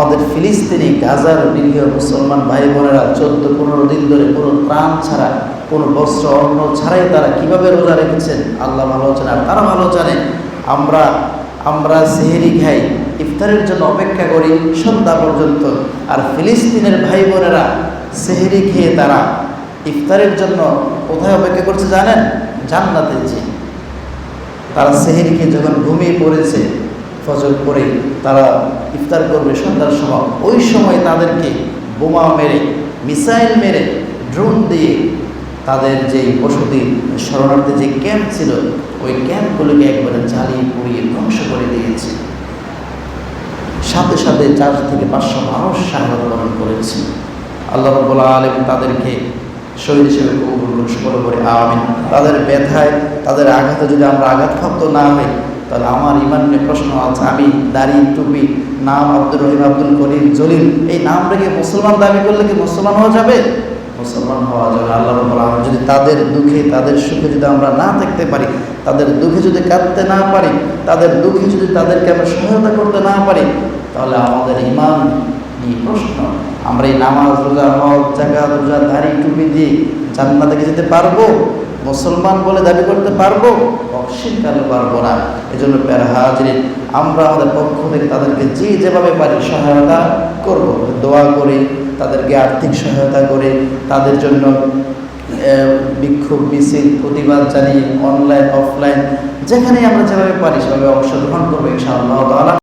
আমাদের ফিলিস্তিনি, গাজার নিরীহ মুসলমান ভাই বোনেরা চোদ্দ, পনেরো দিন ধরে কোনো প্রাণ ছাড়া, কোনো বস্ত্র, অন্ন ছাড়াই তারা কীভাবে রোজা রেখেছেন? আল্লাহ ভালো জানে আর তারা ভালো জানে। আমরা আমরা সেহেরি খাই, ইফতারের জন্য অপেক্ষা করি সন্ধ্যা পর্যন্ত। আর ফিলিস্তিনের ভাই বোনেরা সেহেরি খেয়ে তারা ইফতারের জন্য কোথায় অপেক্ষা করছে জানেন? জান্নাতে যে। তারা সেহেরি খেয়ে যখন ঘুমিয়ে পড়েছে ফজর করে তারা ইফতার করবে সন্ধ্যার সময়। ওই সময় তাদেরকে বোমা মেরে, মিসাইল মেরে ড্রোন দিয়ে তাদের যে বসতি শরণার্থী যে ক্যাম্প ছিল, ওই ক্যাম্পগুলোকে একবারে জ্বালিয়ে পুড়িয়ে ধ্বংস করে দিয়েছে। সাথে সাথে চার থেকে পাঁচশো মানুষ শাহাদ বরণ করেছে। আল্লাহ রব্বুল আলম তাদেরকে শহীদ হিসেবে কবুল করে, আমিন। তাদের ব্যথায়, তাদের আঘাতে যদি আমরা আঘাতপ্রাপ্ত না হই তাহলে আমার ইমান নিয়ে প্রশ্ন আছে আমি, দাড়ি, টুপি, নাম আব্দুর রহিম, আব্দুল করিম, জলিল, এই নাম রেখে মুসলমান দাবি করলে কি মুসলমান হওয়া যাবে? মুসলমান হওয়া যাবে। আল্লাহ রব্বুল আলম যদি তাদের দুঃখে, তাদের সুখে যদি আমরা না থাকতে পারি, তাদের দুঃখে যদি কাঁদতে না পারি, তাদের দুঃখে যদি তাদেরকে আমরা সহায়তা করতে না পারি, তাহলে আমাদের ইমান নিয়ে প্রশ্ন। আমরা এই নামাজ, রোজা, হজ জায়গা রোজা, দাড়ি, টুপি দিয়ে জান্নাতে যেতে পারব? মুসলমান বলে দাবি করতে পারব অবশ্যই পারব না? এই জন্য প্যারা হাজরিন, আমরা আমাদের পক্ষ থেকে তাদেরকে যে যেভাবে পারি সহায়তা করব। দোয়া করে, তাদেরকে আর্থিক সহায়তা করে, তাদের জন্য বিক্ষোভ মিছিল, প্রতিবাদ জানিয়ে অনলাইন অফলাইন যেখানেই আমরা যেভাবে পারি সেভাবে অংশগ্রহণ করব, ইনশাআল্লাহ তাআলা।